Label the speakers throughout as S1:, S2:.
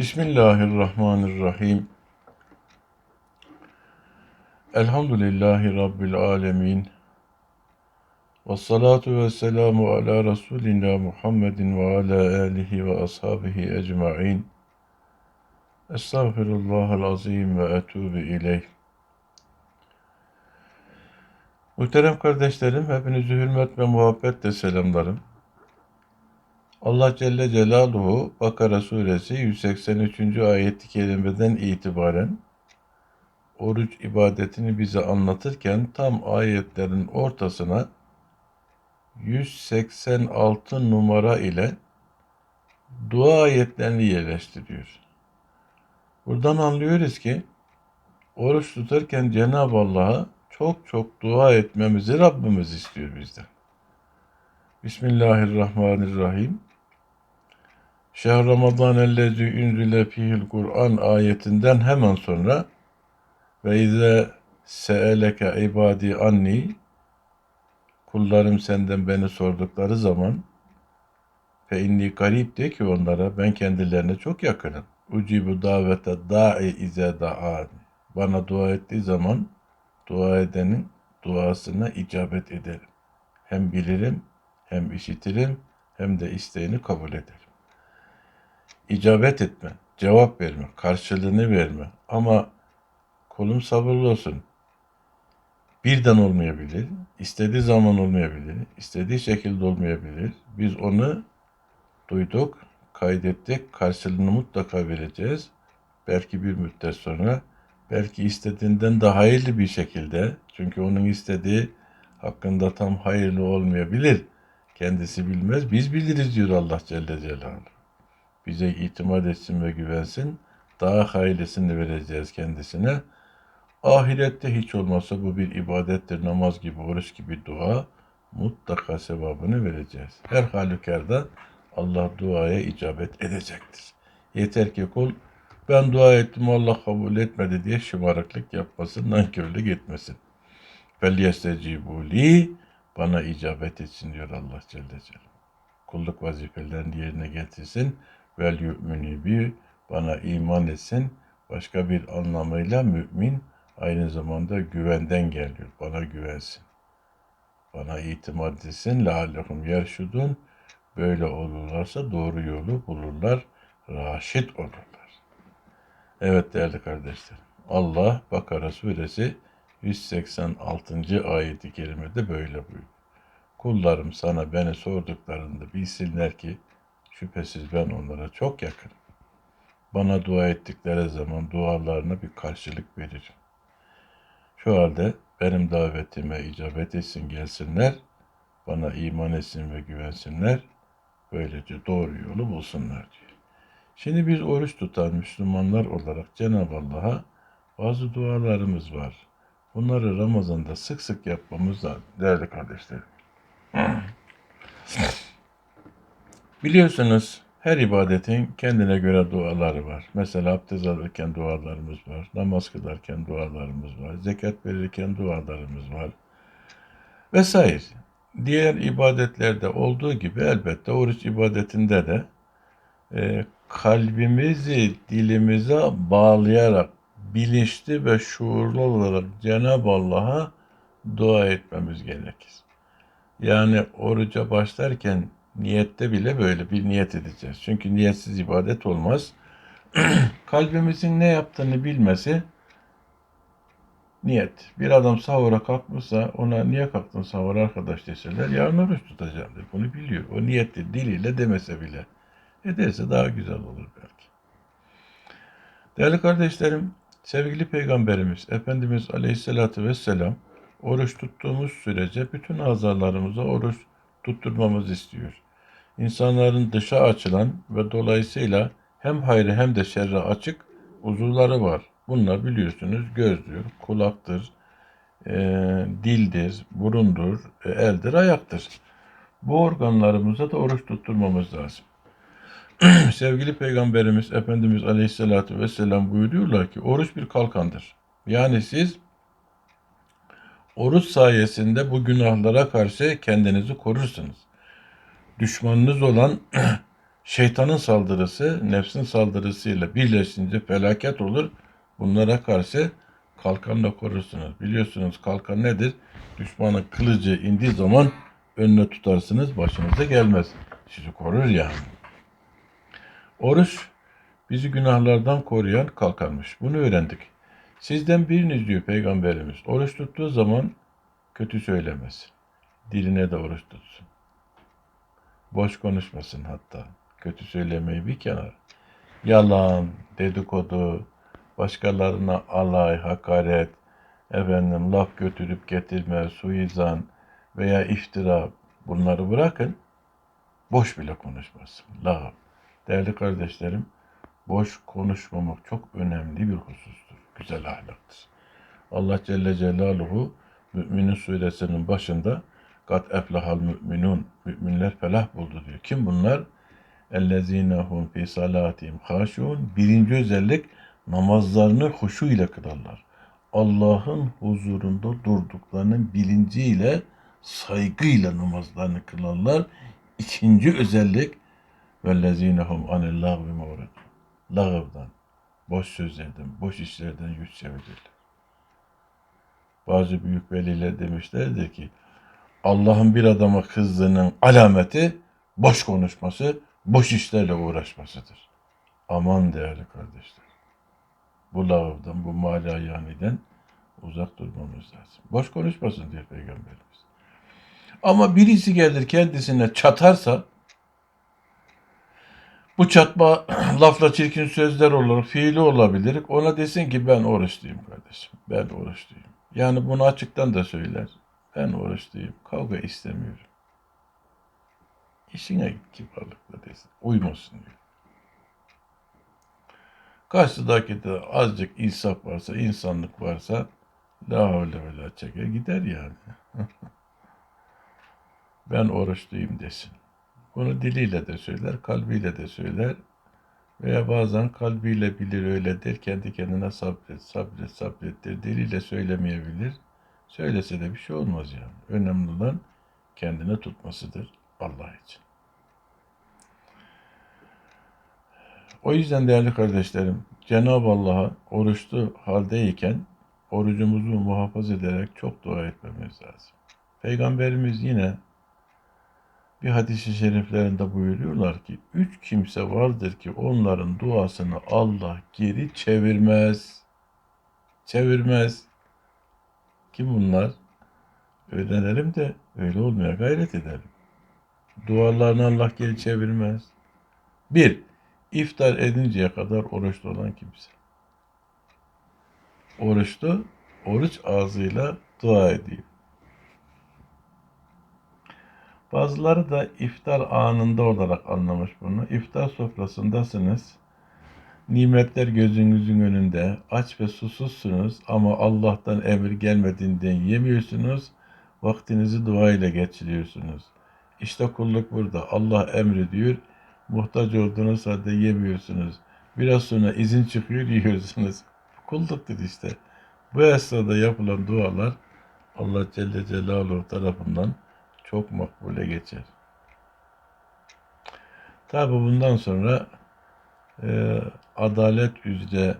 S1: Bismillahirrahmanirrahim. Elhamdülillahi Rabbil alemin. Ve salatu ve selamu ala Resulina Muhammedin ve ala alihi ve ashabihi ecma'in. Estağfirullahal azim ve etubu ileyh. Muhterem kardeşlerim, hepinizi hürmet ve muhabbetle selamlarım. Allah Celle Celaluhu Bakara suresi 183. ayet-i kerimeden itibaren oruç ibadetini bize anlatırken tam ayetlerin ortasına 186 numara ile dua ayetlerini yerleştiriyor. Buradan anlıyoruz ki oruç tutarken Cenab-ı Allah'a çok çok dua etmemizi Rabbimiz istiyor bizden. Bismillahirrahmanirrahim. Şehr Ramazan ellezî ünzile fihil Kur'an ayetinden hemen sonra ve izâ seeleke ibadi anni kullarım senden beni sordukları zaman fe inni garip de ki onlara ben kendilerine çok yakınım. Ucibu davete da'i ize da'ani. Bana dua ettiği zaman dua edenin duasına icabet ederim. Hem bilirim, hem işitirim, hem de isteğini kabul ederim. İcabet etme, cevap verme, karşılığını verme. Ama kolum sabırlı olsun. Birden olmayabilir, istediği zaman olmayabilir, istediği şekilde olmayabilir. Biz onu duyduk, kaydettik, karşılığını mutlaka vereceğiz. Belki bir müddet sonra, belki istediğinden daha hayırlı bir şekilde, çünkü onun istediği hakkında tam hayırlı olmayabilir. Kendisi bilmez, biz biliriz diyor Allah Celle Celaluhu. Bize itimat etsin ve güvensin. Daha hayırlısını vereceğiz kendisine. Ahirette hiç olmazsa bu bir ibadettir, namaz gibi, oruç gibi dua. Mutlaka sevabını vereceğiz. Her halükarda Allah duaya icabet edecektir. Yeter ki kul ben dua ettim Allah kabul etmedi diye şımarıklık yapmasın, nankörlük etmesin. Felyestecibuli bana icabet etsin diyor Allah Celle Celaluhu. Kulluk vazifelerini yerine getirsin. Vel yu'mini bi bana iman etsin. Başka bir anlamıyla mümin aynı zamanda güvenden geliyor. Bana güvensin. Bana itimat etsin. Leallehum yerşudun. Böyle olurlarsa doğru yolu bulurlar. Raşit olurlar. Evet değerli kardeşlerim. Allah Bakara suresi 186. ayeti kerimede böyle buyuruyor. Kullarım sana beni sorduklarında bilsinler ki şüphesiz ben onlara çok yakınım. Bana dua ettikleri zaman dualarına bir karşılık veririm. Şu halde benim davetime icabet etsin gelsinler, bana iman etsin ve güvensinler, böylece doğru yolu bulsunlar diyor. Şimdi biz oruç tutan Müslümanlar olarak Cenab-ı Allah'a bazı dualarımız var. Bunları Ramazan'da sık sık yapmamız lazım değerli kardeşlerim. Biliyorsunuz her ibadetin kendine göre duaları var. Mesela abdest alırken dualarımız var, namaz kılarken dualarımız var, zekat verirken dualarımız var vesaire. Diğer ibadetlerde olduğu gibi elbette oruç ibadetinde de e, kalbimizi dilimize bağlayarak bilinçli ve şuurlu olarak Cenab-ı Allah'a dua etmemiz gerekir. Yani oruca başlarken niyette bile böyle bir niyet edeceğiz. Çünkü niyetsiz ibadet olmaz. Kalbimizin ne yaptığını bilmesi niyet. Bir adam sahura kalkmışsa ona niye kalktın sahur arkadaş deseler yarın oruç tutacağım der. Bunu biliyor. O niyetli diliyle demese bile. Ederse daha güzel olur belki. Değerli kardeşlerim, sevgili Peygamberimiz Efendimiz Aleyhisselatü Vesselam oruç tuttuğumuz sürece bütün azalarımıza oruç tutturmamız istiyor. İnsanların dışa açılan ve dolayısıyla hem hayrı hem de şerre açık uzuvları var. Bunlar biliyorsunuz gözdür, kulaktır, e, dildir, burundur, e, eldir, ayaktır. Bu organlarımıza da oruç tutturmamız lazım. Sevgili Peygamberimiz Efendimiz Aleyhisselatü Vesselam buyuruyorlar ki oruç bir kalkandır. Yani siz oruç sayesinde bu günahlara karşı kendinizi korursunuz. Düşmanınız olan Şeytanın saldırısı nefsin saldırısıyla birleşince felaket olur. Bunlara karşı kalkanla korursunuz. Biliyorsunuz kalkan nedir? Düşmanın kılıcı indiği zaman önüne tutarsınız başınıza gelmez. Sizi korur yani. Oruç bizi günahlardan koruyan kalkanmış. Bunu öğrendik. Sizden biriniz diyor Peygamberimiz. Oruç tuttuğu zaman kötü söylemesin. Diline de oruç tutsun. Boş konuşmasın hatta. Kötü söylemeyi bir kenar. Yalan, dedikodu, başkalarına alay, hakaret, efendim laf götürüp getirme, suizan veya iftira bunları bırakın. Boş bile konuşmasın. Lağım. Değerli kardeşlerim, boş konuşmamak çok önemli bir husustur. Güzel ahlaktır. Allah Celle Celaluhu Müminin suresinin başında kat eflahal müminun müminler felah buldu diyor. Kim bunlar? Ellezine hum fi salatihim haşun. Birinci özellik namazlarını huşu ile kılarlar. Allah'ın huzurunda durduklarının bilinciyle, saygıyla namazlarını kılarlar. İkinci özellik vellezine hum anil lagvi mavred. Lağıvdan, boş sözlerden, boş işlerden yüz çevirirler. Bazı büyük veliler demişlerdir ki Allah'ın bir adama kızdığının alameti boş konuşması, boş işlerle uğraşmasıdır. Aman değerli kardeşler. Bu lağıvdan, bu malayaniden uzak durmamız lazım. Boş konuşmasın diyor Peygamberimiz. Ama birisi gelir kendisine çatarsa bu çatma lafla çirkin sözler olur, fiili olabilir. Ona desin ki ben oruçluyum kardeşim. Ben oruçluyum. Yani bunu açıktan da söyler. Ben oruçluyum. Kavga istemiyorum. İşine kibarlıkla desin. Uymasın diyor. Karşıdaki de azıcık insaf varsa, insanlık varsa la havle ve la çeker gider yani. ben oruçluyum desin. Bunu diliyle de söyler, kalbiyle de söyler. Veya bazen kalbiyle bilir öyle der, kendi kendine sabret, sabret, sabret der. Diliyle söylemeyebilir. Söylese de bir şey olmaz yani. Önemli olan kendine tutmasıdır Allah için. O yüzden değerli kardeşlerim, Cenab-ı Allah'a oruçlu haldeyken orucumuzu muhafaza ederek çok dua etmemiz lazım. Peygamberimiz yine bir hadis-i şeriflerinde buyuruyorlar ki üç kimse vardır ki onların duasını Allah geri çevirmez. Çevirmez. Kim bunlar? Öğrenelim de öyle olmaya gayret edelim. Dualarını Allah geri çevirmez. Bir, iftar edinceye kadar oruçlu olan kimse. Oruçlu, oruç ağzıyla dua ediyor. Bazıları da iftar anında olarak anlamış bunu. İftar sofrasındasınız. Nimetler gözünüzün önünde. Aç ve susuzsunuz ama Allah'tan emir gelmediğinden yemiyorsunuz. Vaktinizi dua ile geçiriyorsunuz. İşte kulluk burada. Allah emrediyor. Muhtaç olduğunuz halde yemiyorsunuz. Biraz sonra izin çıkıyor yiyorsunuz. Kulluktur işte. Bu esnada yapılan dualar Allah Celle Celaluhu tarafından çok makbule geçer. Tabi bundan sonra e, adalet üzere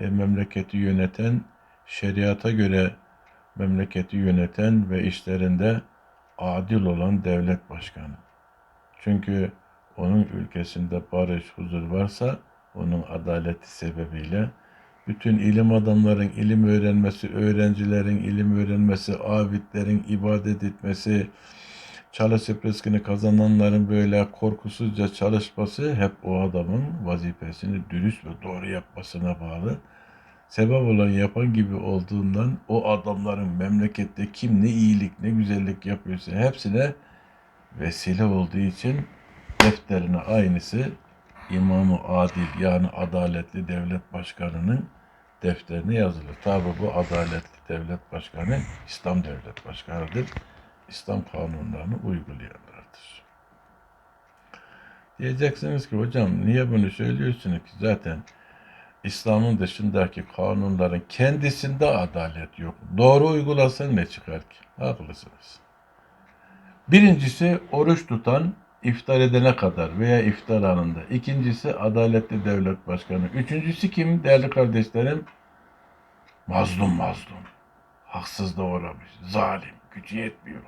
S1: e, memleketi yöneten, şeriata göre memleketi yöneten ve işlerinde adil olan devlet başkanı. Çünkü onun ülkesinde barış, huzur varsa onun adaleti sebebiyle bütün ilim adamların ilim öğrenmesi, öğrencilerin ilim öğrenmesi, abidlerin ibadet etmesi, çalışıp rızkını kazananların böyle korkusuzca çalışması hep o adamın vazifesini dürüst ve doğru yapmasına bağlı. Sebep olan yapan gibi olduğundan o adamların memlekette kim ne iyilik ne güzellik yapıyorsa hepsine vesile olduğu için defterine aynısı İmam-ı Adil yani adaletli devlet başkanının defterine yazılır. Tabi bu adaletli devlet başkanı İslam devlet başkanıdır. İslam kanunlarını uygulayanlardır. Diyeceksiniz ki hocam niye bunu söylüyorsunuz ki zaten İslam'ın dışındaki kanunların kendisinde adalet yok. Doğru uygulasın ne çıkar ki? Haklısınız. Birincisi oruç tutan iftar edene kadar veya iftar anında. İkincisi adaletli devlet başkanı. Üçüncüsü kim değerli kardeşlerim? Mazlum mazlum. Haksız da uğramış. Zalim. Gücü yetmiyor.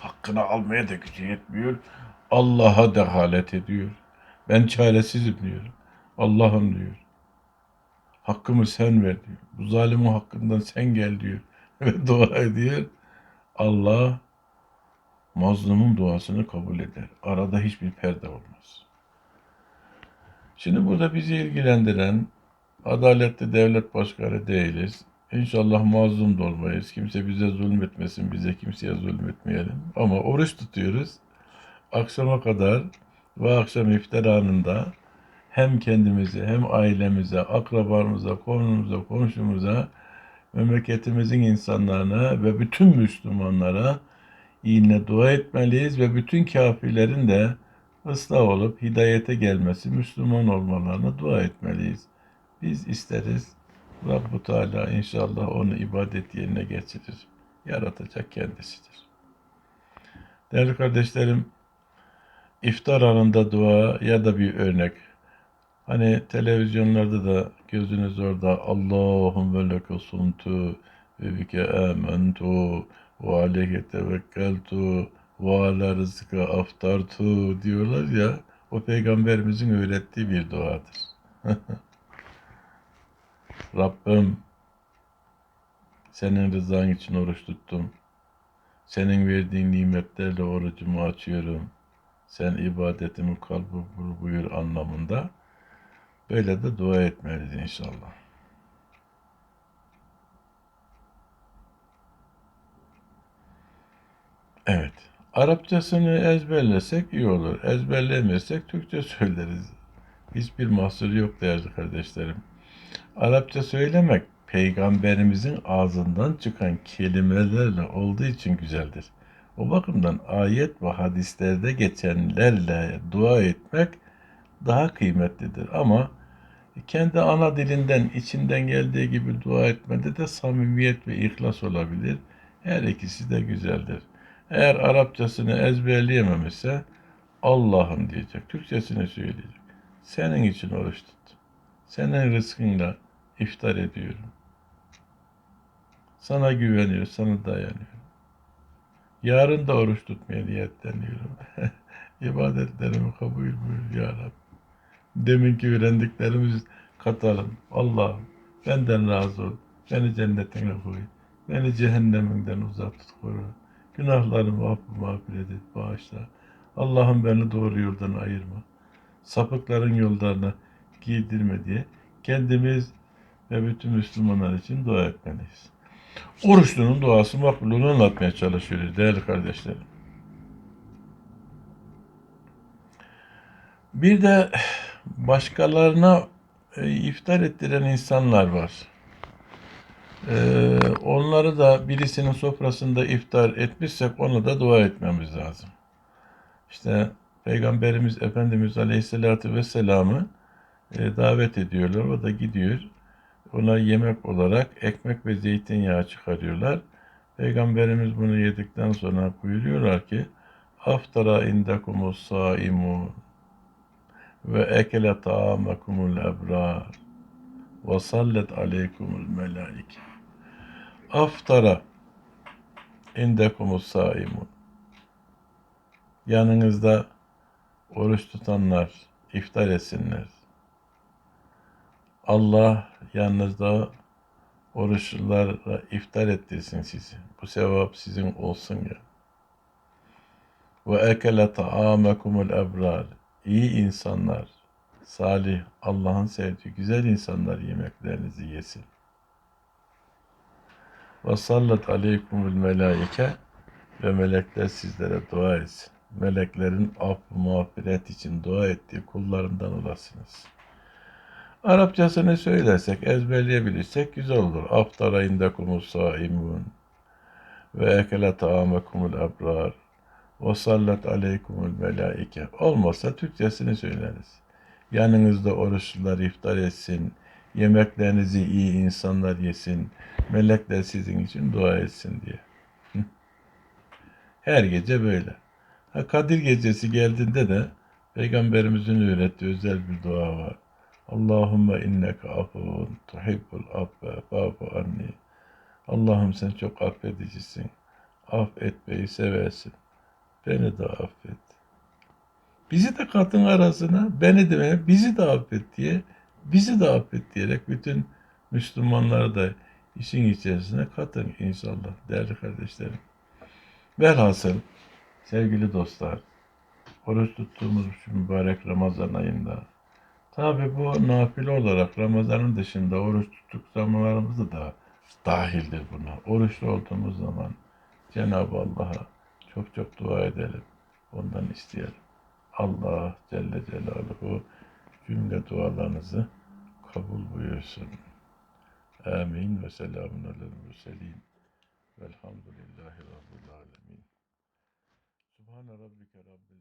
S1: Hakkını almaya da gücü yetmiyor. Allah'a dehalet ediyor. Ben çaresizim diyor. Allah'ım diyor. Hakkımı sen ver diyor. Bu zalimin hakkından sen gel diyor. Ve dua ediyor. Allah mazlumun duasını kabul eder. Arada hiçbir perde olmaz. Şimdi burada bizi ilgilendiren adaletli devlet başkanı değiliz. İnşallah mazlum da olmayız. Kimse bize zulmetmesin, bize kimseye zulmetmeyelim. Ama oruç tutuyoruz. Akşama kadar ve akşam iftar anında hem kendimize hem ailemize, akrabamıza, konumuza, komşumuza, memleketimizin insanlarına ve bütün Müslümanlara iyiliğine dua etmeliyiz ve bütün kafirlerin de ıslah olup hidayete gelmesi, Müslüman olmalarına dua etmeliyiz. Biz isteriz. Rabbu Teala inşallah onu ibadet yerine getirir. Yaratacak kendisidir. Değerli kardeşlerim, iftar anında dua ya da bir örnek. Hani televizyonlarda da gözünüz orada Allahümme leke suntu ve bike amentu ve aleyke tevekkeltu ve ala rızkı aftartu diyorlar ya o peygamberimizin öğrettiği bir duadır. Rabbim senin rızan için oruç tuttum. Senin verdiğin nimetlerle orucumu açıyorum. Sen ibadetimi kabul buyur anlamında. Böyle de dua etmeliyiz inşallah. Evet. Arapçasını ezberlesek iyi olur. Ezberlemezsek Türkçe söyleriz. Hiçbir mahsuru yok değerli kardeşlerim. Arapça söylemek peygamberimizin ağzından çıkan kelimelerle olduğu için güzeldir. O bakımdan ayet ve hadislerde geçenlerle dua etmek daha kıymetlidir. Ama kendi ana dilinden, içinden geldiği gibi dua etmede de samimiyet ve ihlas olabilir. Her ikisi de güzeldir. Eğer Arapçasını ezberleyememişse Allah'ım diyecek. Türkçesini söyleyecek. Senin için oruç. Senin rızkınla iftar ediyorum. Sana güveniyor, sana dayanıyorum. Yarın da oruç tutmaya niyetleniyorum. İbadetlerimi kabul buyur ya Rabbi. Deminki öğrendiklerimiz katalım. Allah'ım benden razı ol. Beni cennetine koy. Beni cehenneminden uzak tut koru. Günahlarımı affı mağfiret et, bağışla. Allah'ım beni doğru yoldan ayırma. Sapıkların yollarına giydirme diye kendimiz ve bütün Müslümanlar için dua etmeliyiz. Oruçlunun duası makbulunu anlatmaya çalışıyoruz değerli kardeşlerim. Bir de başkalarına e, iftar ettiren insanlar var. Ee, onları da birisinin sofrasında iftar etmişsek ona da dua etmemiz lazım. İşte Peygamberimiz Efendimiz Aleyhisselatü Vesselam'ı e, davet ediyorlar. O da gidiyor. Ona yemek olarak ekmek ve zeytinyağı çıkarıyorlar. Peygamberimiz bunu yedikten sonra buyuruyorlar ki Aftara indakumus saimun ve ekele ta'amakumul ebrar ve sallet aleykumul melaike. Aftara indekumus saimun. Yanınızda oruç tutanlar iftar etsinler. Allah yanınızda oruçlularla iftar ettirsin sizi. Bu sevap sizin olsun ya. Ve ekele ta'amakumul ebrar. İyi insanlar, salih, Allah'ın sevdiği güzel insanlar yemeklerinizi yesin. Ve sallat aleykumul melaike ve melekler sizlere dua etsin. Meleklerin af mağfiret için dua ettiği kullarından olasınız. Arapçasını söylersek, ezberleyebilirsek güzel olur. Aftara indakumus saimun ve ekele ta'amakumul abrar ve sallat aleykumul melaike. Olmazsa Türkçesini söyleriz. Yanınızda oruçlular iftar etsin, yemeklerinizi iyi insanlar yesin, melekler sizin için dua etsin diye. Her gece böyle. Ha, Kadir gecesi geldiğinde de Peygamberimizin öğrettiği özel bir dua var. Allahümme inneke afun tuhibbul affe fa'fu anni. Allah'ım sen çok affedicisin. Affetmeyi seversin. Beni de affet. Bizi de katın arasına, beni de bizi de affet diye, bizi de affet diyerek bütün Müslümanları da işin içerisine katın inşallah değerli kardeşlerim. Velhasıl sevgili dostlar, oruç tuttuğumuz şu mübarek Ramazan ayında tabi bu nafile olarak Ramazan'ın dışında oruç tuttuk zamanlarımızda da dahildir buna. Oruçlu olduğumuz zaman Cenab-ı Allah'a çok çok dua edelim. Ondan isteyelim. Allah Celle Celaluhu cümle dualarınızı kabul buyursun. Amin ve selamun alel mürselin. Velhamdülillahi Rabbil alemin. Subhane Rabbike Rabbil.